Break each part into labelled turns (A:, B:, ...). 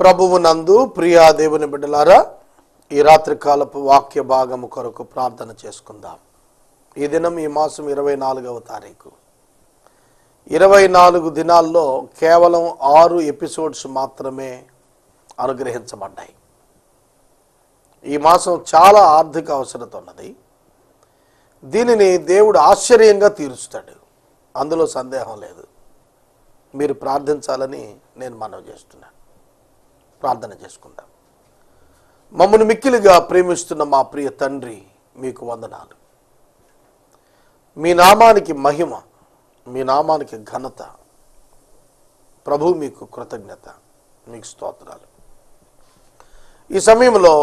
A: ప్రభువు నందు ప్రియా దేవుని బిడ్డలారా ఈ రాత్రి కాలపు వాక్య భాగము కొరకు ప్రార్థన చేసుకుందాం. ఈ దినం ఈ మాసం ఇరవై నాలుగవ తారీఖు. ఇరవై నాలుగు దినాల్లో కేవలం ఆరు ఎపిసోడ్స్ మాత్రమే అనుగ్రహించబడ్డాయి. ఈ మాసం చాలా ఆర్థిక అవసరత ఉన్నది. దీనిని దేవుడు ఆశ్చర్యంగా తీరుస్తాడు. అందులో సందేహం లేదు. మీరు ప్రార్థించాలని నేను మనవి చేస్తున్నాను. ప్రార్థన చేసుకుందాం. మమ్మల్ని మిక్కిలిగా ప్రేమిస్తున్న మా ప్రియ తండ్రి మీకు వందనాలు. మీ నామానికి మహిమ మీ నామానికి ఘనత. ప్రభు మీకు కృతజ్ఞత మీకు స్తోత్రాలు. ఈ సమయంలో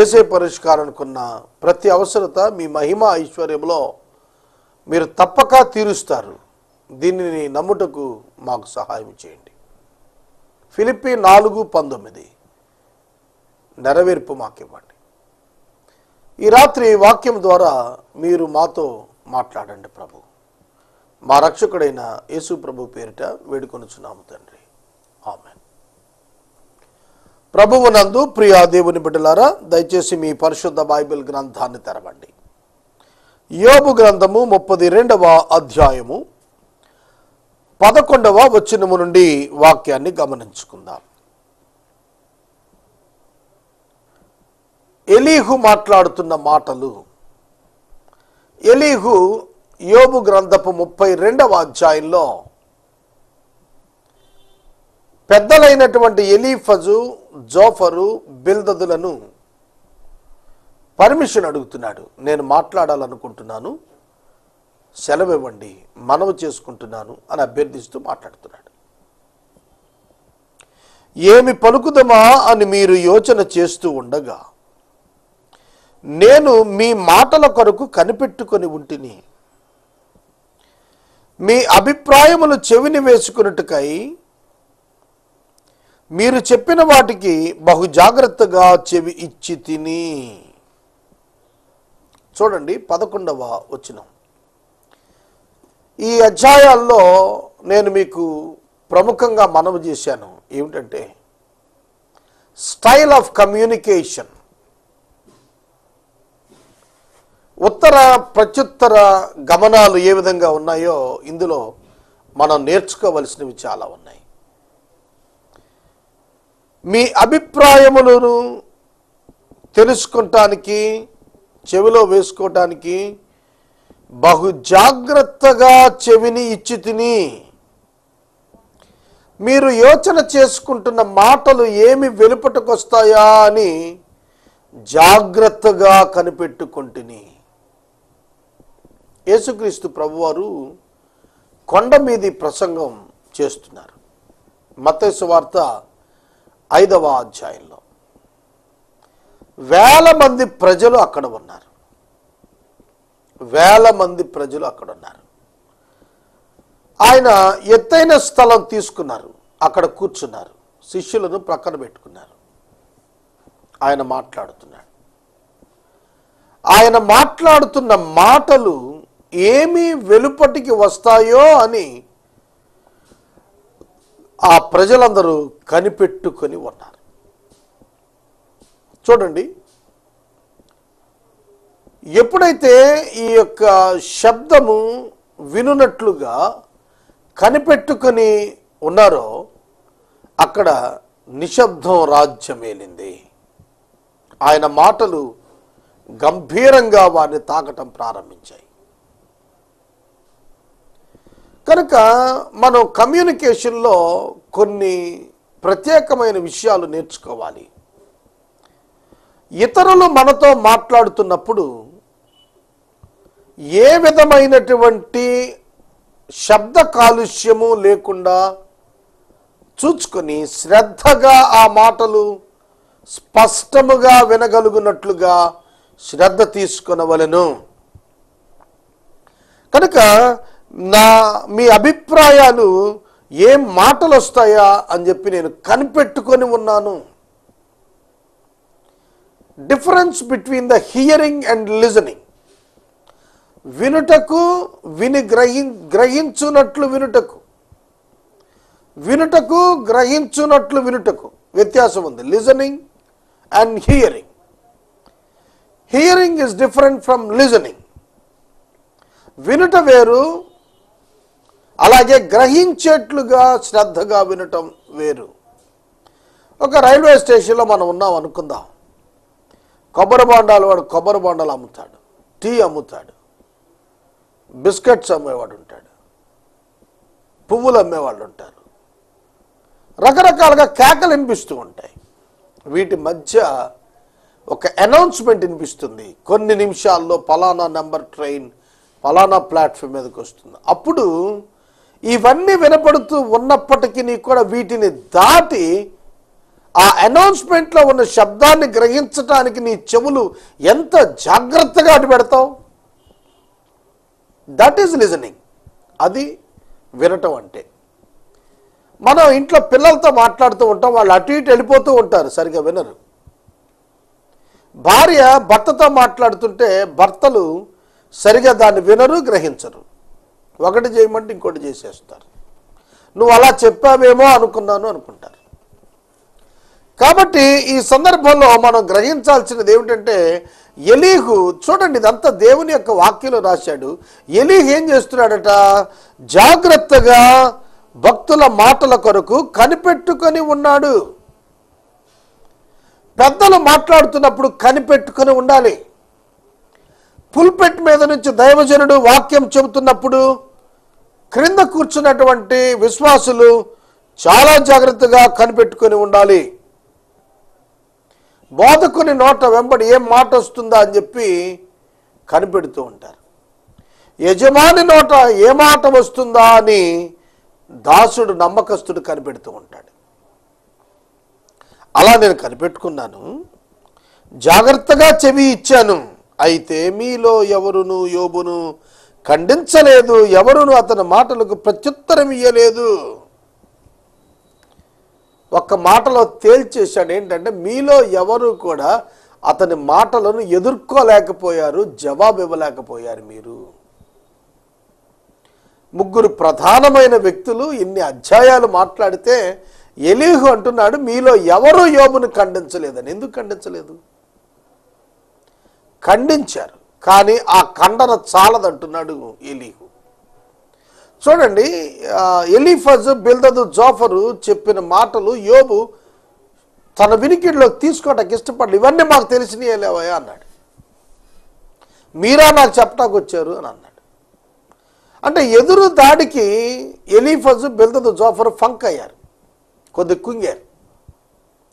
A: ఏసే పరిష్కారానికున్న ప్రతి అవసరత మీ మహిమ ఐశ్వర్యంలో మీరు తప్పక తీరుస్తారు. దీనిని నమ్ముటకు మాకు సహాయం చేయండి. ఫిలిప్పి నాలుగు పంతొమ్మిది. నెరవేర్పు మాకివ్వండి. ఈ రాత్రి వాక్యం ద్వారా మీరు మాతో మాట్లాడండి ప్రభు. మా రక్షకుడైన యేసు ప్రభు పేరిట వేడుకొనుచున్నాము తండ్రి. ఆమె ప్రభువు నందు ప్రియా దేవుని బిడ్డలారా దయచేసి మీ పరిశుద్ధ బైబిల్ గ్రంథాన్ని తెరవండి. యోబు గ్రంథము ముప్పది రెండవ అధ్యాయము పదకొండవ వచనము నుండి వాక్యాన్ని గమనించుకుందాం. ఎలీహు మాట్లాడుతున్న మాటలు ఎలీహు యోబు గ్రంథపు ముప్పై రెండవ అధ్యాయంలో పెద్దలైనటువంటి ఎలీఫజు జోఫరు బిల్దదులను పర్మిషన్ అడుగుతున్నాడు. నేను మాట్లాడాలనుకుంటున్నాను. సెలవు ఇవ్వండి మనవి చేసుకుంటున్నాను అని అభ్యర్థిస్తూ మాట్లాడుతున్నాడు. ఏమి పలుకుదమా అని మీరు యోచన చేస్తూ ఉండగా నేను మీ మాటల కొరకు కనిపెట్టుకొని ఉంటిని. మీ అభిప్రాయములు చెవిని వేసుకున్నట్టుకై మీరు చెప్పిన వాటికి బహు జాగ్రత్తగా చెవి ఇచ్చి తిని. చూడండి పదకొండవ వచనం. ఈ అధ్యాయాల్లో నేను మీకు ప్రముఖంగా మనవి చేశాను. ఏమిటంటే స్టైల్ ఆఫ్ కమ్యూనికేషన్. ఉత్తర ప్రత్యుత్తర గమనాలు ఏ విధంగా ఉన్నాయో ఇందులో మనం నేర్చుకోవలసినవి చాలా ఉన్నాయి. మీ అభిప్రాయములను తెలుసుకుంటానికి చెవిలో వేసుకోవటానికి బహు జాగ్రత్తగా చెవిని ఇచ్చి తిని. మీరు యోచన చేసుకుంటున్న మాటలు ఏమి వెలుపటకొస్తాయా అని జాగ్రత్తగా కనిపెట్టుకుంటుని యేసుక్రీస్తు ప్రభువారు కొండ మీది ప్రసంగం చేస్తున్నారు. మత్తయి వార్త ఐదవ అధ్యాయంలో. వేల మంది ప్రజలు అక్కడ ఉన్నారు. వేల మంది ప్రజలు అక్కడ ఉన్నారు ఆయన ఎత్తైన స్థలం తీసుకున్నారు. అక్కడ కూర్చున్నారు. శిష్యులను ప్రక్కన పెట్టుకున్నారు. ఆయన మాట్లాడుతున్నాడు. ఆయన మాట్లాడుతున్న మాటలు ఏమి వెలుపటికి వస్తాయో అని ఆ ప్రజలందరూ కనిపెట్టుకొని ఉన్నారు. చూడండి ఎప్పుడైతే ఈ యొక్క శబ్దము వినున్నట్లుగా కనిపెట్టుకొని ఉన్నారో అక్కడ నిశ్శబ్దం రాజ్యమేలింది. ఆయన మాటలు గంభీరంగా వారిని తాకటం ప్రారంభించాయి. కనుక మనం కమ్యూనికేషన్లో కొన్ని ప్రత్యేకమైన విషయాలు నేర్చుకోవాలి. ఇతరులు మనతో మాట్లాడుతున్నప్పుడు ఏ విధమైనటువంటి శబ్ద కాలుష్యము లేకుండా చూచుకొని శ్రద్ధగా ఆ మాటలు స్పష్టముగా వినగలుగునట్లుగా శ్రద్ధ తీసుకునవలను. కనుక నా మీ అభిప్రాయాలు ఏం మాటలు వస్తాయా అని చెప్పి నేను కనిపెట్టుకొని ఉన్నాను. Difference between the hearing and listening వినుటకు విని గ్రహి గ్రహించునట్లు వినుటకు. వినుటకు గ్రహించునట్లు వినుటకు. వ్యత్యాసం ఉంది. Listening and hearing hearing is different from listening వినుట వేరు అలాగే గ్రహించేట్లుగా శ్రద్ధగా వినటం వేరు. ఒక రైల్వే స్టేషన్లో మనం ఉన్నాం అనుకుందాం. కొబ్బరి బొండాలు వాడు కొబ్బరి బొండాలు అమ్ముతాడు. టీ అమ్ముతాడు. బిస్కెట్స్ అమ్మేవాడు ఉంటాడు పువ్వులు అమ్మేవాళ్ళు ఉంటారు రకరకాలుగా కేకలు వినిపిస్తూ ఉంటాయి. వీటి మధ్య ఒక అనౌన్స్మెంట్ వినిపిస్తుంది. కొన్ని నిమిషాల్లో పలానా నెంబర్ ట్రైన్ పలానా ప్లాట్ఫామ్ మీదకి వస్తుంది. అప్పుడు ఇవన్నీ వినపడుతూ ఉన్నప్పటికీ కూడా వీటిని దాటి ఆ అనౌన్స్మెంట్లో ఉన్న శబ్దాన్ని గ్రహించటానికి నీ చెవులు ఎంత జాగ్రత్తగా అటు పెడతావు? దట్ ఈజ్ లిజనింగ్ అది వినటం అంటే. మనం ఇంట్లో పిల్లలతో మాట్లాడుతూ ఉంటాం వాళ్ళు అటు ఇటు వెళ్ళిపోతూ ఉంటారు సరిగా వినరు. భార్య భర్తతో మాట్లాడుతుంటే భర్తలు సరిగా దాన్ని వినరు గ్రహించరు. ఒకటి చేయమంటే ఇంకోటి చేసేస్తారు. నువ్వు అలా చెప్పావేమో అనుకున్నాను అనుకుంటారు. కాబట్టి ఈ సందర్భంలో మనం గ్రహించాల్సినది ఏమిటంటే ఎలీహు చూడండి ఇదంతా దేవుని యొక్క వాక్యంలో రాశాడు. ఎలీహు ఏం చేస్తున్నాడట? జాగ్రత్తగా భక్తుల మాటల కొరకు కనిపెట్టుకొని ఉన్నాడు. పెద్దలు మాట్లాడుతున్నప్పుడు కనిపెట్టుకొని ఉండాలి. పుల్పెట్ మీద నుంచి దైవజనుడు వాక్యం చెబుతున్నప్పుడు క్రింద కూర్చున్నటువంటి విశ్వాసులు చాలా జాగ్రత్తగా కనిపెట్టుకొని ఉండాలి. బోధకుని నోట వెంబడి ఏం మాట వస్తుందా అని చెప్పి కనిపెడుతూ ఉంటారు. యజమాని నోట ఏ మాట వస్తుందా అని దాసుడు నమ్మకస్తుడు కనిపెడుతూ ఉంటాడు. అలా నేను కనిపెట్టుకున్నాను. జాగ్రత్తగా చెవి ఇచ్చాను. అయితే మీలో ఎవరును యోబును ఖండించలేదు. ఎవరును అతని మాటలకు ప్రత్యుత్తరం ఇయ్యలేదు. ఒక్క మాటలో తేల్చేశాడు ఏంటంటే మీలో ఎవరు కూడా అతని మాటలను ఎదుర్కోలేకపోయారు జవాబు ఇవ్వలేకపోయారు మీరు. ముగ్గురు ప్రధానమైన వ్యక్తులు ఇన్ని అధ్యాయాలు మాట్లాడితే ఎలీహు అంటున్నాడు మీలో ఎవరు యోబును ఖండించలేదని. ఎందుకు ఖండించలేదు? ఖండించారు కానీ ఆ ఖండన చాలదంటున్నాడు ఎలీహు. చూడండి ఎలిఫజ్ ఎలీఫజ్ బిల్దదు జోఫరు చెప్పిన మాటలు యోబు తన వినికిడిలోకి తీసుకోవటానికి ఇష్టపడలు ఇవన్నీ మాకు తెలిసినయే లేవయా అన్నాడు. మీరా నాకు చెప్పటానికి వచ్చారు అని అన్నాడు. అంటే ఎదురు దాడికి ఎలీఫజ్ బిల్దదు జోఫర్ ఫంక్ అయ్యారు. కొద్ది కుంగారు.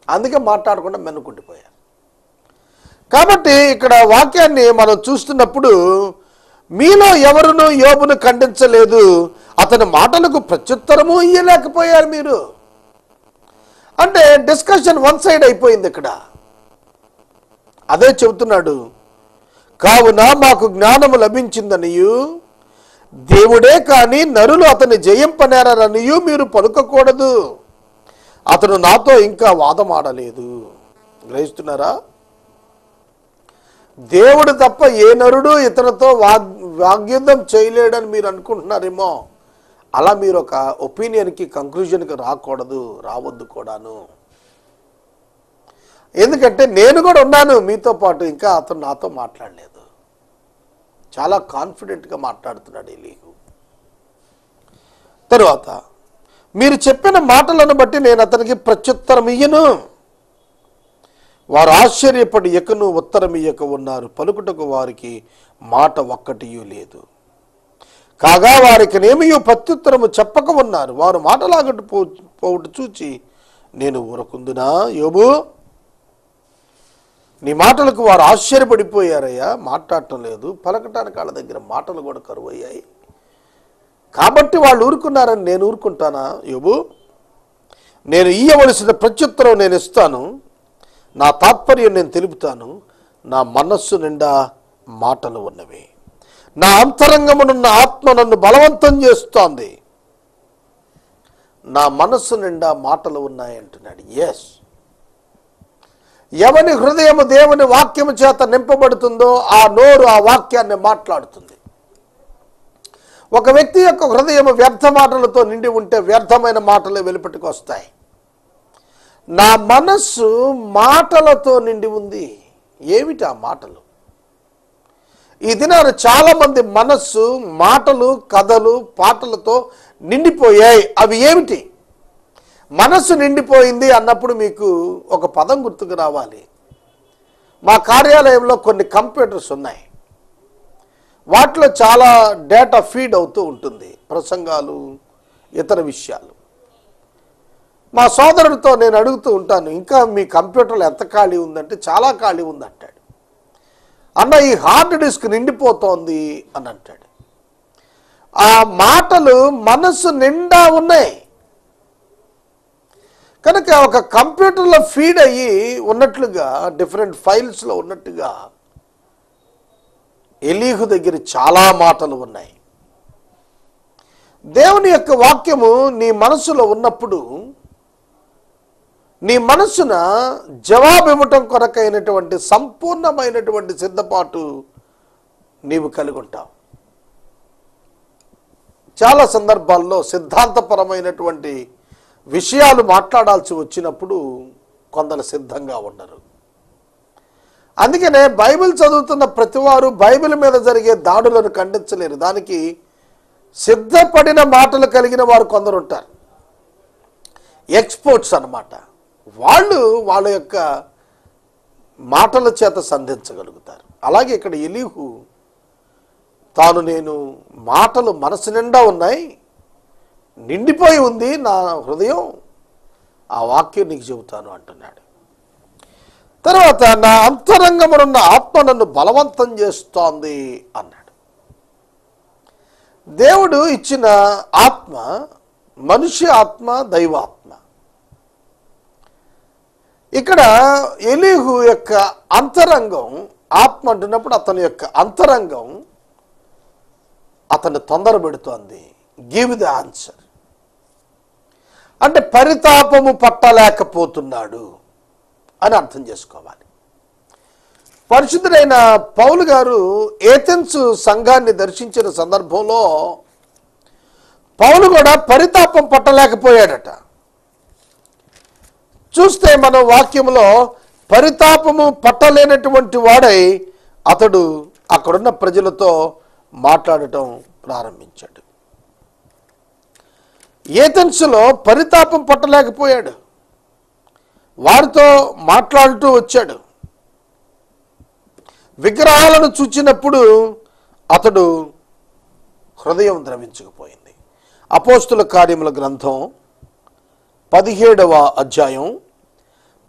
A: అందుకే మాట్లాడకుండా మెనుకుండిపోయారు. కాబట్టి ఇక్కడ వాక్యాన్ని మనం చూస్తున్నప్పుడు మీలో ఎవరును యోబును ఖండించలేదు. అతని మాటలకు ప్రత్యుత్తరము ఇయ్యలేకపోయారు మీరు. అంటే డిస్కషన్ వన్ సైడ్ అయిపోయింది ఇక్కడ. అదే చెబుతున్నాడు. కావున మాకు జ్ఞానము లభించిందనియు దేవుడే కానీ నరులు అతన్ని జయింపనేరనియు మీరు పలుకకూడదు. అతను నాతో ఇంకా వాదమాడలేదు. గ్రహిస్తున్నారా? దేవుడు తప్ప ఏ నరుడు ఇతనితో వాగ్ వాగ్యుద్ధం చేయలేడని మీరు అనుకుంటున్నారేమో. అలా మీరు ఒక ఒపీనియన్కి కంక్లూజన్కి రాకూడదు రావద్దు కూడాను. ఎందుకంటే నేను కూడా ఉన్నాను మీతో పాటు ఇంకా అతను నాతో మాట్లాడలేదు. చాలా కాన్ఫిడెంట్గా మాట్లాడుతున్నాడు ఎలీహు తరువాత మీరు చెప్పిన మాటలను బట్టి నేను అతనికి ప్రత్యుత్తరం ఇయ్యను. వారు ఆశ్చర్యపడి ఎకను ఉత్తరం ఇయ్యక ఉన్నారు. పలుకుటకు వారికి మాట ఒక్కటియూ లేదు. కాగా వారికి నేమియో ప్రత్యుత్తరము చెప్పక ఉన్నారు. వారు మాటలాగట్టు పో పోవుట చూచి నేను ఊరకుందునా యోబు? నీ మాటలకు వారు ఆశ్చర్యపడిపోయారయ్యా. మాట్లాడటం లేదు పలకటానికి వాళ్ళ దగ్గర మాటలు కూడా కరువయ్యాయి. కాబట్టి వాళ్ళు ఊరుకున్నారని నేను ఊరుకుంటానా యోబు? నేను ఇయ్యవలసిన ప్రత్యుత్తరం నేను ఇస్తాను. నా తాత్పర్యం నేను తెలుపుతాను. నా మనస్సు నిండా మాటలు ఉన్నవి. నా అంతరంగమునున్న ఆత్మ నన్ను బలవంతం చేస్తోంది. నా మనస్సు నిండా మాటలు ఉన్నాయంటున్నాడు. ఎస్ ఎవని హృదయము దేవుని వాక్యము చేత నింపబడుతుందో ఆ నోరు ఆ వాక్యాన్ని మాట్లాడుతుంది. ఒక వ్యక్తి యొక్క హృదయం వ్యర్థ మాటలతో నిండి ఉంటే వ్యర్థమైన మాటలు వెలుపటికి వస్తాయి. నా మనస్సు మాటలతో నిండి ఉంది. ఏమిటి ఆ మాటలు? ఈ దినాన చాలామంది మనస్సు మాటలు కథలు పాటలతో నిండిపోయాయి. అవి ఏమిటి? మనస్సు నిండిపోయింది అన్నప్పుడు మీకు ఒక పదం గుర్తుకు రావాలి. మా కార్యాలయంలో కొన్ని కంప్యూటర్స్ ఉన్నాయి. వాటిలో చాలా డేటా ఫీడ్ అవుతూ ఉంటుంది. ప్రసంగాలు ఇతర విషయాలు. మా సోదరుడితో నేను అడుగుతూ ఉంటాను ఇంకా మీ కంప్యూటర్లో ఎంత ఖాళీ ఉందంటే చాలా ఖాళీ ఉంది అంటాడు అన్న ఈ హార్డ్ డిస్క్ నిండిపోతోంది అని అంటాడు. ఆ మాటలు మనస్సు నిండా ఉన్నాయి. కనుక ఒక కంప్యూటర్లో ఫీడ్ అయ్యి ఉన్నట్లుగా డిఫరెంట్ ఫైల్స్లో ఉన్నట్టుగా ఎలీహు దగ్గర చాలా మాటలు ఉన్నాయి. దేవుని యొక్క వాక్యము నీ మనసులో ఉన్నప్పుడు నీ మనస్సున జవాబు ఇవ్వటం కొరకైనటువంటి సంపూర్ణమైనటువంటి సిద్ధపాటు నీవు కలిగి ఉంటావు చాలా సందర్భాల్లో సిద్ధాంతపరమైనటువంటి విషయాలు మాట్లాడాల్సి వచ్చినప్పుడు కొందరు సిద్ధంగా ఉండరు. అందుకనే బైబిల్ చదువుతున్న ప్రతివారు బైబిల్ మీద జరిగే దాడులను ఖండించలేరు. దానికి సిద్ధపడిన మాటలు కలిగిన వారు కొందరు ఉంటారు ఎక్స్పోర్ట్స్ అన్నమాట. వాళ్ళు వాళ్ళ యొక్క మాటల చేత సంధించగలుగుతారు. అలాగే ఇక్కడ ఎలీహు తాను నేను మాటలు మనసు నిండా ఉన్నాయి నిండిపోయి ఉంది నా హృదయం ఆ వాక్యం నీకు చెబుతాను అంటున్నాడు. తర్వాత నా అంతరంగమునున్న ఆత్మ నన్ను బలవంతం చేస్తోంది అన్నాడు. దేవుడు ఇచ్చిన ఆత్మ మనిషి ఆత్మ దైవాత్మ. ఇక్కడ ఎలీహు యొక్క అంతరంగం ఆత్మ అంటున్నప్పుడు అతని యొక్క అంతరంగం అతన్ని తొందర పెడుతోంది. గివ్ ది ఆన్సర్ అంటే పరితాపము పట్టలేకపోతున్నాడు అని అర్థం చేసుకోవాలి. పరిశుద్ధుడైన పౌలు గారు ఏథెన్స్ సంఘాన్ని దర్శించిన సందర్భంలో పౌలు కూడా పరితాపం పట్టలేకపోయాడట. చూస్తే మన వాక్యంలో పరితాపము పట్టలేనటువంటి వాడై అతడు అక్కడున్న ప్రజలతో మాట్లాడటం ప్రారంభించాడు. ఏథెన్స్లో పరితాపం పట్టలేకపోయాడు. వారితో మాట్లాడుతూ వచ్చాడు. విగ్రహాలను చూచినప్పుడు అతడు హృదయం ద్రవించకపోయింది. అపోస్తుల కార్యముల గ్రంథం పదిహేడవ అధ్యాయం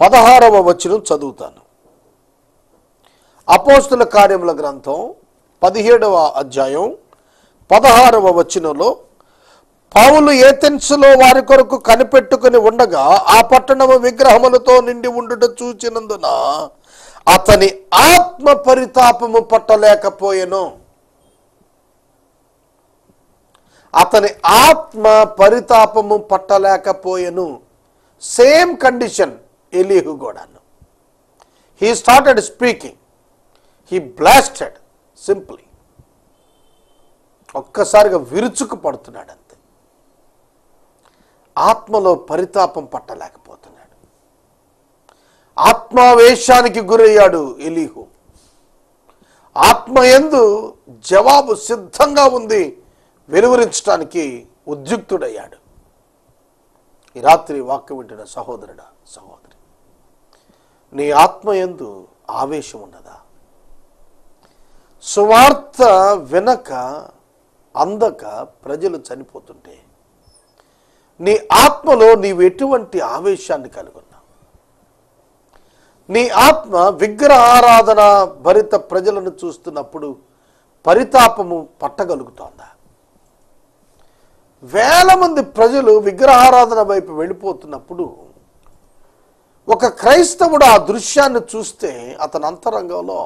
A: పదహారవ వచనం చదువుతాను. అపోస్తుల కార్యముల గ్రంథం పదిహేడవ అధ్యాయం పదహారవ వచనంలో పౌలు ఏథెన్స్లో వారి కొరకు కనిపెట్టుకుని ఉండగా ఆ పట్టణము విగ్రహములతో నిండి ఉండుట చూచినందున అతని ఆత్మ పరితాపము పట్టలేకపోయెను. అతని ఆత్మ పరితాపము పట్టలేకపోయెను. సేమ్ కండిషన్ ఎలీహు కూడాను. He started speaking he blasted simply ఒక్కసారిగా విరుచుకు పడుతున్నాడు అంతే. ఆత్మలో పరితాపం పట్టలేకపోతున్నాడు. ఆత్మావేశానికి గురయ్యాడు ఎలీహు ఆత్మ ఎందు జవాబు సిద్ధంగా ఉంది. వెలువరించడానికి ఉద్యుక్తుడయ్యాడు. ఈ రాత్రి వాక్యం వింటున్న సహోదరుడా సహోదరి నీ ఆత్మ ఎందు ఆవేశం ఉన్నదా? సువార్త వినక అందక ప్రజలు చనిపోతుంటే నీ ఆత్మలో నీవు ఎటువంటి ఆవేశాన్ని కలుగున్నావు నీ ఆత్మ విగ్రహారాధన భరిత ప్రజలను చూస్తున్నప్పుడు పరితాపము పట్టగలుగుతోందా? వేల మంది ప్రజలు విగ్రహారాధన వైపు వెళ్ళిపోతున్నప్పుడు ఒక క్రైస్తవుడు ఆ దృశ్యాన్ని చూస్తే అతని అంతరంగంలో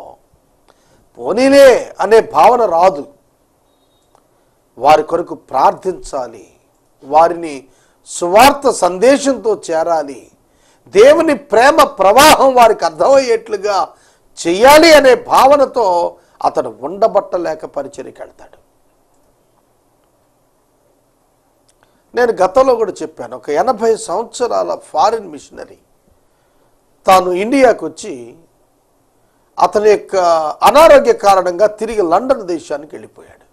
A: పోనీలే అనే భావన రాదు. వారి కొరకు ప్రార్థించాలి వారిని సువార్త సందేశంతో చేరాలి దేవుని ప్రేమ ప్రవాహం వారికి అర్థమయ్యేట్లుగా చేయాలి అనే భావనతో అతడు ఉండబట్టలేక పరిచర్యకి వెళ్తాడు. నేను గతంలో కూడా చెప్పాను ఒక ఎనభై సంవత్సరాల ఫారిన్ మిషనరీ. తాను ఇండియాకు వచ్చి అతని యొక్క అనారోగ్య కారణంగా తిరిగి లండన్ దేశానికి వెళ్ళిపోయాడు.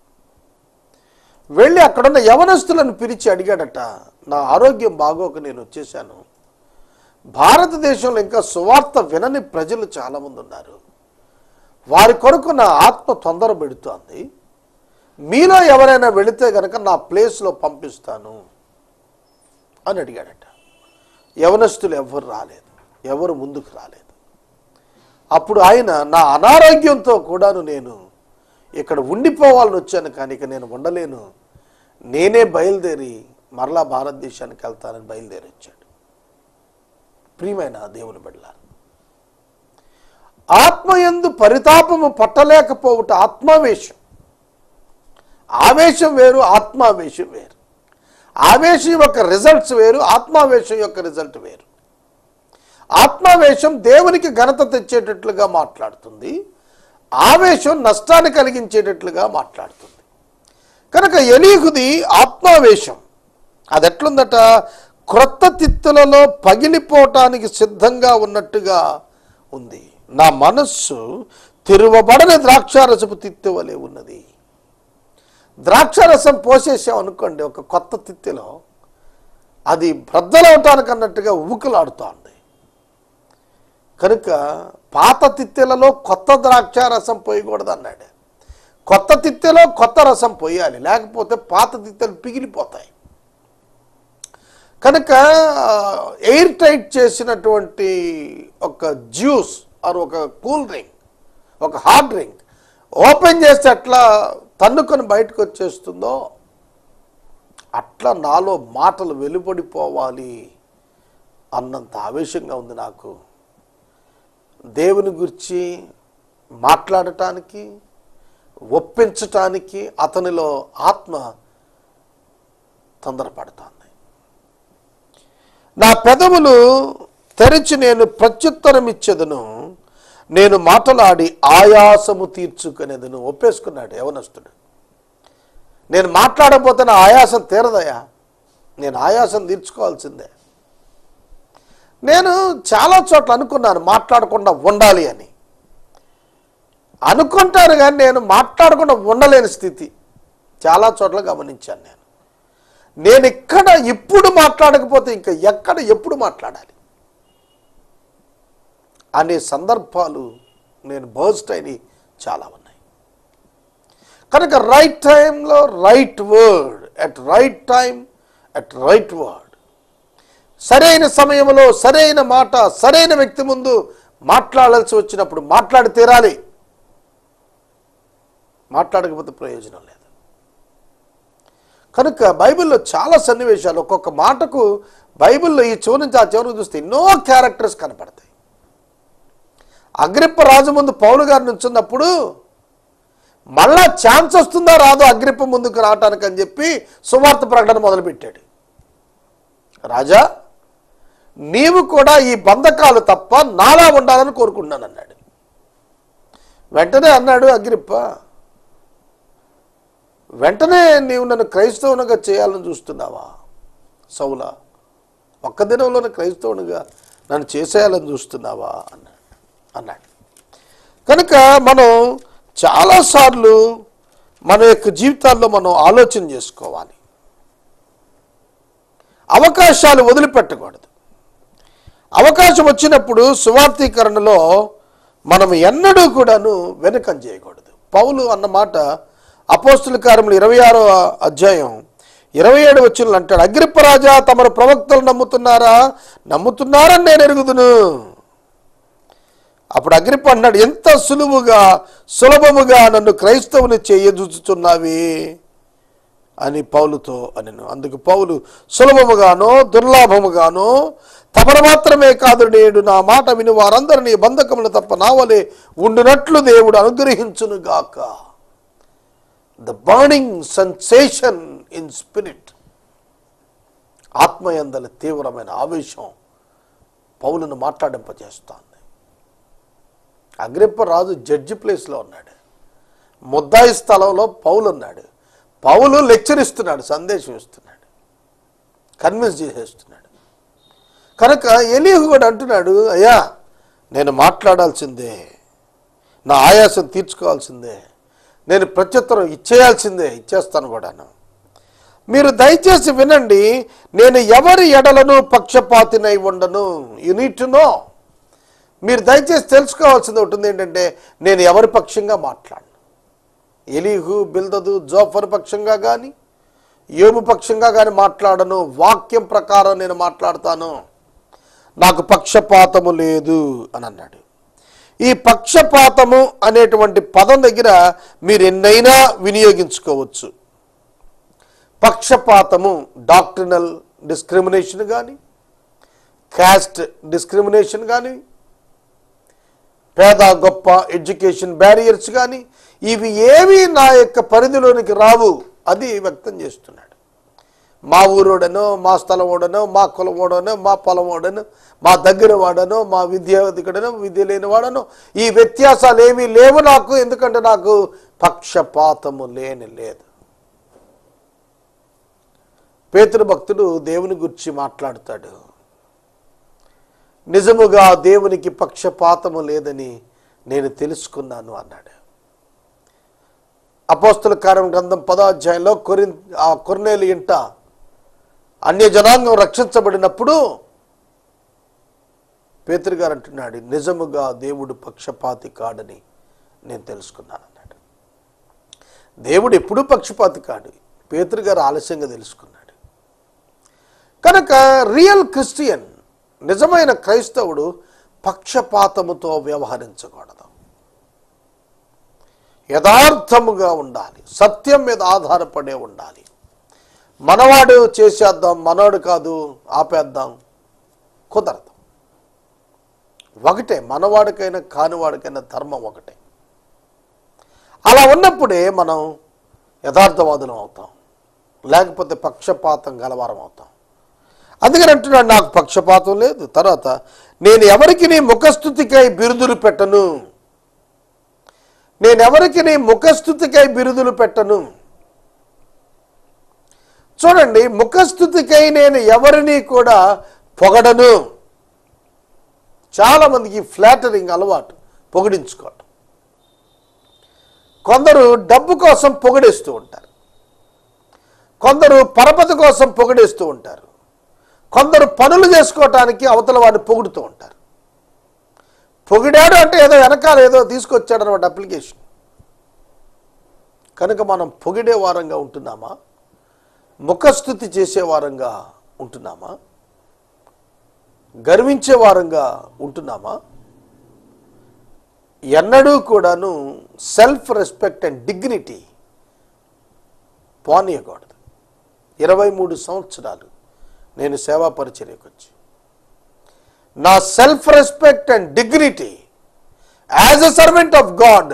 A: వెళ్ళి అక్కడున్న యవనస్తులను పిలిచి అడిగాడట నా ఆరోగ్యం బాగోక నేను వచ్చేసాను భారతదేశంలో ఇంకా సువార్త వినని ప్రజలు చాలామంది ఉన్నారు. వారి కొరకు నా ఆత్మ తొందర పెడుతోంది మీలో ఎవరైనా వెళితే కనుక నా ప్లేస్లో పంపిస్తాను. అని అడిగాడట. యవనస్తులు ఎవరు రాలేదు. ఎవరు ముందుకు రాలేదు. అప్పుడు ఆయన నా అనారోగ్యంతో కూడాను నేను ఇక్కడ ఉండిపోవాలని వచ్చాను కానీ ఇక నేను ఉండలేను. నేనే బయలుదేరి మరలా భారతదేశానికి వెళ్తానని బయలుదేరి వచ్చాడు. ప్రియమైన దేవుని బిడ్డలారా ఆత్మయందు పరితాపము పట్టలేకపోవుట ఆత్మావేశం. ఆవేశం వేరు ఆత్మావేశం వేరు. ఆవేశం యొక్క రిజల్ట్స్ వేరు ఆత్మావేశం యొక్క రిజల్ట్ వేరు. ఆత్మావేశం దేవునికి ఘనత తెచ్చేటట్లుగా మాట్లాడుతుంది ఆవేశం నష్టాన్ని కలిగించేటట్లుగా మాట్లాడుతుంది. కనుక ఎలీహుది ఆత్మావేశం. అది ఎట్లుందట క్రొత్త తిత్తులలో పగిలిపోవటానికి సిద్ధంగా ఉన్నట్టుగా ఉంది. నా మనస్సు తిరువబడని ద్రాక్షారసపు తిత్తువలే ఉన్నది. ద్రాక్షారసం పోసేసాం అనుకోండి ఒక కొత్త తిత్తిలో అది బ్రద్దలవటానికి అన్నట్టుగా ఉబుకలాడుతోంది కనుక పాత తిత్తెలలో కొత్త ద్రాక్షారసం పోయకూడదు అన్నాడు కొత్త తిత్తెలో కొత్త రసం పోయాలి లేకపోతే పాత తిత్తెలు పిగిలిపోతాయి. కనుక ఎయిర్ టైట్ చేసినటువంటి ఒక జ్యూస్ ఆర్ ఒక కూల్ డ్రింక్ ఒక హార్డ్ డ్రింక్ ఓపెన్ చేస్తే అట్లా తన్నుకొని బయటకు వచ్చేస్తుందో అట్లా నాలో మాటలు వెలుపడిపోవాలి అన్నంత ఆవేశంగా ఉంది నాకు. దేవుని గురించి మాట్లాడటానికి ఒప్పించటానికి అతనిలో ఆత్మ తొందరపడుతోంది. నా పెదవులు తెరిచి నేను ప్రత్యుత్తరం ఇచ్చేదను. నేను మాటలాడి ఆయాసము తీర్చుకునేది నువ్వు ఒప్పేసుకున్నాడు యవనస్తుడు. నేను మాట్లాడకపోతే నా ఆయాసం తీరదయా నేను ఆయాసం తీర్చుకోవాల్సిందే. నేను చాలా చోట్ల అనుకున్నాను మాట్లాడకుండా ఉండాలి అని. అనుకుంటాను కానీ నేను మాట్లాడకుండా ఉండలేని స్థితి. చాలా చోట్ల గమనించాను నేను. నేను ఇక్కడ ఇప్పుడు మాట్లాడకపోతే ఇంకా ఎక్కడ ఎప్పుడు మాట్లాడాలి? అనే సందర్భాలు నేను బర్స్ట్ అయినవి చాలా ఉన్నాయి. కనుక రైట్ టైంలో right word at right time at right word సరైన సమయంలో సరైన మాట సరైన వ్యక్తి ముందు మాట్లాడాల్సి వచ్చినప్పుడు మాట్లాడి తీరాలి. మాట్లాడకపోతే ప్రయోజనం లేదు. కనుక బైబిల్లో చాలా సన్నివేశాలు ఒక్కొక్క మాటకు బైబిల్లో ఈ చివరి నుంచి ఆ చివరికి చూస్తే ఎన్నో క్యారెక్టర్స్ కనపడతాయి. అగ్రిప్ప రాజు ముందు పౌలు గారు నుంచున్నప్పుడు మళ్ళా ఛాన్స్ వస్తుందా రాదో అగ్రిప్ప ముందుకు రావటానికి అని చెప్పి సువార్త ప్రకటన మొదలుపెట్టాడు. రాజా నీవు కూడా ఈ బంధకాలు తప్ప నాలా ఉండాలని కోరుకున్నాను అన్నాడు. వెంటనే అన్నాడు అగ్రిప్ప వెంటనే నీవు నన్ను క్రైస్తవునిగా చేయాలని చూస్తున్నావా? సౌల ఒక్క దినంలోనే క్రైస్తవునిగా నన్ను చేసేయాలని చూస్తున్నావా? అన్నాడు. అన్నాడు. కనుక మనం చాలాసార్లు మన యొక్క జీవితాల్లో మనం ఆలోచన చేసుకోవాలి. అవకాశాలు వదిలిపెట్టకూడదు. అవకాశం వచ్చినప్పుడు సువార్థీకరణలో మనం ఎన్నడూ కూడాను వెనుకం చేయకూడదు. పౌలు అన్న మాట అపోస్తుల కార్యములు ఇరవై ఆరో అధ్యాయం ఇరవై ఏడు వచ్చిన అంటాడు అగ్రిప్పరాజా తమరు ప్రవక్తలు నమ్ముతున్నారా? నమ్ముతున్నారని నేను ఎరుగుదును. అప్పుడు అగ్రిప్ప అన్నాడు ఎంత సులువుగా సులభముగా నన్ను క్రైస్తవుని చేయజుచుచున్నావి అని పౌలుతో అని అందుకు పౌలు సులభముగానో దుర్లాభముగానో తమను మాత్రమే కాదు నేడు నా మాట విని వారందరినీ బంధకములు తప్ప నావలే ఉండునట్లు దేవుడు అనుగ్రహించునుగాక. The burning sensation in spirit ఆత్మయందల తీవ్రమైన ఆవేశం పౌలను మాట్లాడింపజేస్తాను. అగ్రిప్ప రాజు జడ్జి ప్లేస్లో ఉన్నాడు. ముద్దాయి స్థలంలో పౌలు ఉన్నాడు. పౌలు లెక్చర్ ఇస్తున్నాడు సందేశం ఇస్తున్నాడు. కన్విన్స్ చేసేస్తున్నాడు. కనుక ఎలీహు కూడా అంటున్నాడు అయ్యా నేను మాట్లాడాల్సిందే. నా ఆయాసం తీర్చుకోవాల్సిందే. నేను ప్రత్యుత్తరం ఇచ్చేయాల్సిందే ఇచ్చేస్తాను కూడాను. మీరు దయచేసి వినండి నేను ఎవరి ఎడలను పక్షపాతినై ఉండను. యు నీడ్ టు నో మీరు దయచేసి తెలుసుకోవాల్సింది ఉంటుంది ఏంటంటే నేను ఎవరి పక్షంగా మాట్లాడను. ఎలీహు బిల్దదు జోఫర్ పక్షంగా కానీ యోబు పక్షంగా కానీ మాట్లాడను. వాక్యం ప్రకారం నేను మాట్లాడతాను. నాకు పక్షపాతము లేదు అని అన్నాడు. ఈ పక్షపాతము అనేటువంటి పదం దగ్గర మీరు ఎన్నైనా వినియోగించుకోవచ్చు. పక్షపాతము డాక్టరినల్ డిస్క్రిమినేషన్ కానీ క్యాస్ట్ డిస్క్రిమినేషన్ కానీ పేద గొప్ప ఎడ్యుకేషన్ బ్యారియర్స్ కానీ ఇవి ఏవి నా యొక్క పరిధిలోనికి రావు అది వ్యక్తం చేస్తున్నాడు. మా ఊరోడనో మా స్థలం ఓడనో మా కులం ఓడనో మా పొలం ఓడనో మా దగ్గర వాడనో మా విద్యాధికుడనో విద్య లేని వాడనో ఈ వ్యత్యాసాలు ఏమీ లేవు నాకు ఎందుకంటే నాకు పక్షపాతము లేని లేదు. పేతృభక్తుడు భక్తుడు దేవుని గురించి మాట్లాడతాడు. నిజముగా దేవునికి పక్షపాతము లేదని నేను తెలుసుకున్నాను అన్నాడు. అపోస్తుల కార్యం గ్రంథం పదాధ్యాయంలో కొరి ఆ కొర్నేలు ఇంట అన్య జనాంగం రక్షించబడినప్పుడు పేతురు గారు అంటున్నాడు నిజముగా దేవుడు పక్షపాతి కాడని నేను తెలుసుకున్నాను అన్నాడు. దేవుడు ఎప్పుడూ పక్షపాతి కాడు పేతురు గారు ఆలస్యంగా తెలుసుకున్నాడు. కనుక రియల్ క్రిస్టియన్ నిజమైన క్రైస్తవుడు పక్షపాతముతో వ్యవహరించకూడదు. యథార్థముగా ఉండాలి. సత్యం మీద ఆధారపడే ఉండాలి. మనవాడు చేసేద్దాం మనవాడు కాదు ఆపేద్దాం కుదరదు. ఒకటే మనవాడికైనా కానివాడికైనా ధర్మం ఒకటే. అలా ఉన్నప్పుడే మనం యథార్థవాదులం అవుతాం. లేకపోతే పక్షపాతం గలవారం అవుతాం. అందుకని అంటున్నాడు నాకు పక్షపాతం లేదు. తర్వాత నేను ఎవరికి నీ ముఖస్థుతికై బిరుదులు పెట్టను? నేను ఎవరికి నీ ముఖస్థుతికై బిరుదులు పెట్టను? చూడండి ముఖస్థుతికై నేను ఎవరిని కూడా పొగడను. చాలామందికి ఫ్లాటరింగ్ అలవాటు పొగిడించుకోవటం. కొందరు డబ్బు కోసం పొగిడేస్తూ ఉంటారు. కొందరు పరపతి కోసం పొగిడేస్తూ ఉంటారు. కొందరు పనులు చేసుకోవటానికి అవతల వాడిని పొగుడుతూ ఉంటారు. పొగిడాడు అంటే ఏదో వెనకాల ఏదో తీసుకొచ్చాడు అనమాట అప్లికేషన్. కనుక మనం పొగిడే వారంగా ఉంటున్నామా? ముఖస్థుతి చేసే వారంగా ఉంటున్నామా? గర్వించే వారంగా ఉంటున్నామా? ఎన్నడూ కూడాను సెల్ఫ్ రెస్పెక్ట్ అండ్ డిగ్నిటీ పోనీయకూడదు. ఇరవై మూడు సంవత్సరాలు నేను సేవా పరిచర్యకు వచ్చి. నా self respect and dignity as a servant of God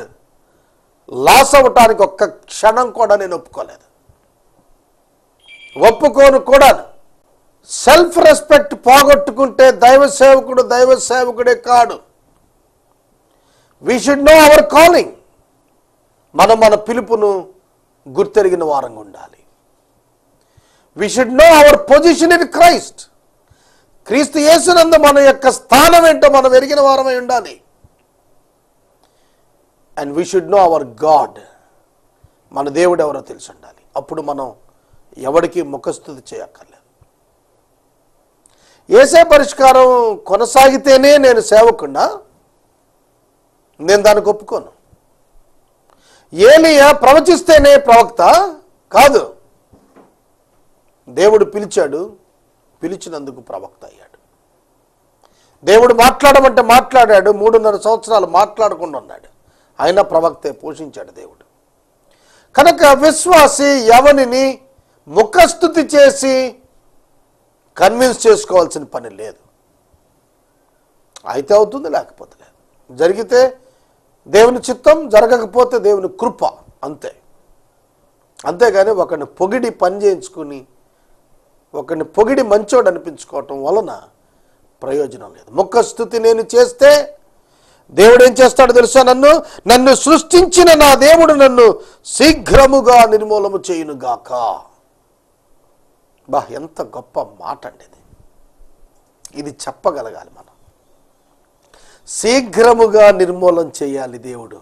A: loss అవ్వటానికి ఒక్క క్షణం కూడా నేను ఒప్పుకోలేదు. ఒప్పుకోను కూడా. సెల్ఫ్ రెస్పెక్ట్ పోగొట్టుకుంటే దైవ సేవకుడు దైవ సేవకుడే కాడు. We should know our calling మనం మన పిలుపును గుర్తెరిగిన వారంగా ఉండాలి. We should know our position in Christ క్రీస్తు యేసునందు మన యొక్క స్థానం ఏంటో మనం ఎరిగిన వారమై ఉండాలి. And we should know our God మన దేవుడు ఎవరో తెలిసి ఉండాలి. అప్పుడు మనం ఎవరికి ముఖస్థుతి చేయక్కర్లేదు. ఏసే పరిష్కారం కొనసాగితేనే నేను సేవకుండా నేను దానికి ఒప్పుకోను. ఏలియా ప్రవచిస్తేనే ప్రవక్త కాదు. దేవుడు పిలిచాడు పిలిచినందుకు ప్రవక్త అయ్యాడు. దేవుడు మాట్లాడమంటే మాట్లాడాడు మూడున్నర సంవత్సరాలు మాట్లాడకుండా ఉన్నాడు. అయినా ప్రవక్తే పోషించాడు దేవుడు. కనుక విశ్వాసి ఎవరిని ముఖస్థుతి చేసి కన్విన్స్ చేసుకోవాల్సిన పని లేదు. అయితే అవుతుంది లేకపోతే లేదు. జరిగితే దేవుని చిత్తం జరగకపోతే దేవుని కృప అంతే. అంతేగాని ఒకరిని పొగిడి పని చేయించుకుని ఒకరిని పొగిడి మంచోడు అనిపించుకోవటం వలన ప్రయోజనం లేదు. ముఖస్థుతి నేను చేస్తే దేవుడు ఏం చేస్తాడో తెలుసా నన్ను? నన్ను సృష్టించిన నా దేవుడు నన్ను శీఘ్రముగా నిర్మూలము చేయునుగాక. బా ఎంత గొప్ప మాట అండి ఇది. ఇది చెప్పగలగాలి మనం. శీఘ్రముగా నిర్మూలన చేయాలి దేవుడు.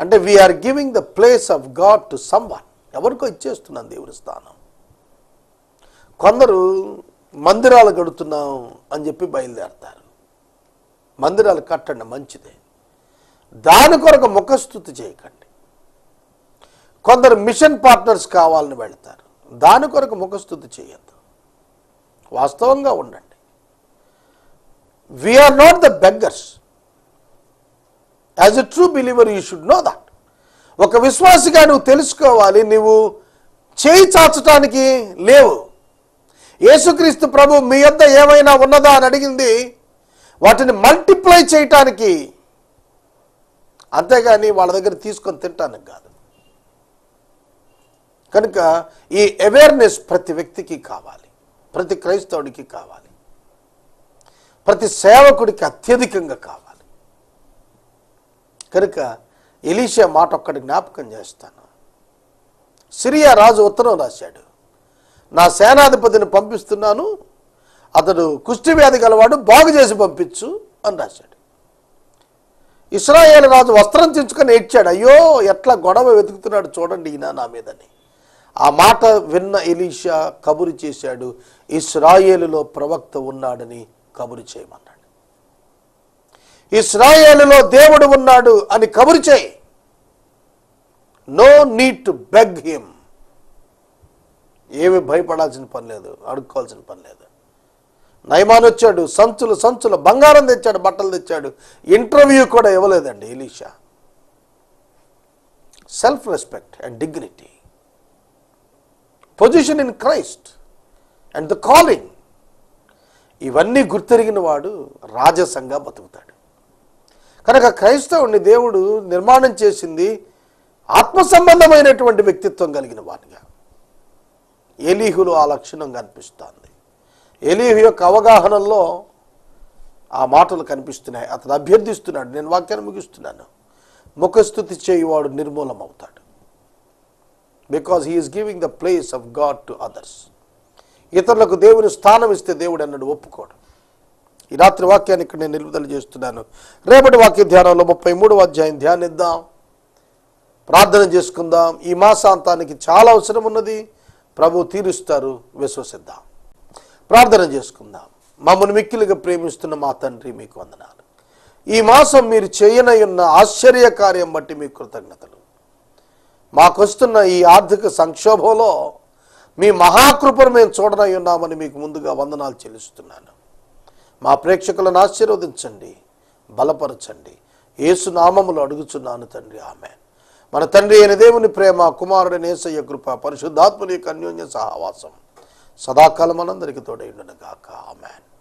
A: అంటే we are giving the place of God to someone ఎవరికో ఇచ్చేస్తున్నాను దేవుడి స్థానం. కొందరు మందిరాలు కడుతున్నాం అని చెప్పి బయలుదేరతారు. మందిరాలు కట్టండి మంచిదే. దాని కొరకు ముఖస్థుతి చేయకండి. కొందరు మిషన్ పార్ట్నర్స్ కావాలని వెళ్తారు. దాని కొరకు ముఖస్థుతి చేయొద్దు. వాస్తవంగా ఉండండి. We are not the beggars as a true believer you should know that ఒక విశ్వాసిగా నువ్వు తెలుసుకోవాలి నువ్వు చేయి చాచటానికి లేవు. యేసుక్రీస్తు ప్రభు మీ యొద్ద ఏమైనా ఉన్నదా అని అడిగింది. వాటిని మల్టిప్లై చేయటానికి అంతేగాని వాళ్ళ దగ్గర తీసుకొని తినటానికి కాదు. కనుక ఈ అవేర్నెస్ ప్రతి వ్యక్తికి కావాలి. ప్రతి క్రైస్తవుడికి కావాలి. ప్రతి సేవకుడికి అత్యధికంగా కావాలి. కనుక ఎలీషా మాట ఒక్కటి జ్ఞాపకం చేస్తాను. సిరియా రాజు ఉత్తరం రాశాడు. నా సేనాధిపతిని పంపిస్తున్నాను అతడు కుష్ఠవ్యాధి గలవాడు బాగు చేసి పంపించు అని రాశాడు. ఇస్రాయేల్ రాజు వస్త్రం చించుకొని ఏడ్చాడు అయ్యో ఎట్లా గొడవ వెతుకుతున్నాడు చూడండి ఈయన నా మీదని. ఆ మాట విన్న ఎలీషా కబురు చేశాడు ఇస్రాయేలులో ప్రవక్త ఉన్నాడని కబురు చేయమన్నాడు. ఇస్రాయేలులో దేవుడు ఉన్నాడు అని కబురు చేయి. No need to beg him. ఏమి భయపడాల్సిన పని లేదు అడుక్కోవాల్సిన పని లేదు. నయమాన్ వచ్చాడు సంచులు సంచులు బంగారం తెచ్చాడు బట్టలు తెచ్చాడు. ఇంటర్వ్యూ కూడా ఇవ్వలేదండి Elisha self respect and dignity position in Christ and the calling ఇవన్నీ గుర్తెరిగిన వాడు రాజసంగా బతుకుతాడు. కనుక క్రైస్తవుని దేవుడు నిర్మాణం చేసింది ఆత్మ సంబంధమైనటువంటి వ్యక్తిత్వం కలిగిన వాడిగా ఎలీహులో ఆ లక్షణం కనిపిస్తుంది. ఎలీహు యొక్క అవగాహనలో ఆ మాటలు కనిపిస్తున్నాయి. అతను అభ్యర్థిస్తున్నాడు. నేను వాక్యాన్ని ముగిస్తున్నాను. ముఖస్థుతి చేయువాడు నిర్మూలం అవుతాడు because he is giving the place of God to others ఇతరులకు దేవుని స్థానం ఇస్తే దేవుడు అన్నాడు ఒప్పుకోడు. ఈ రాత్రి వాక్యాన్ని ఇక్కడ నేను నిలుపుదల చేస్తున్నాను. రేపటి వాక్య ధ్యానంలో ముప్పై మూడవ అధ్యాయం ధ్యానిద్దాం. ప్రార్థన చేసుకుందాం. ఈ మాసాంతానికి చాలా అవసరం ఉన్నది. ప్రభు తీరుస్తారు విశ్వసిద్దాం. ప్రార్థన చేసుకుందాం. మమ్మల్ని మిక్కిలిగా ప్రేమిస్తున్న మా తండ్రి మీకు వందనాలు. ఈ మాసం మీరు చేయనై ఉన్న ఆశ్చర్య కార్యం బట్టి మీకు కృతజ్ఞతలు. మాకొస్తున్న ఈ ఆర్థిక సంక్షోభంలో మీ మహాకృపను మేము చూడనై ఉన్నామని మీకు ముందుగా వందనాలు చెల్లిస్తున్నాను. మా ప్రేక్షకులను ఆశీర్వదించండి బలపరచండి. ఏసునామములు అడుగుచున్నాను తండ్రి ఆమె మన తండ్రి అయిన దేవుని ప్రేమ కుమారుడి నేసయ్య కృప పరిశుద్ధాత్మని యొక్క అన్యోన్య సహవాసం సదాకాలం మనందరికీ తోడైండును గాక. ఆమెన్.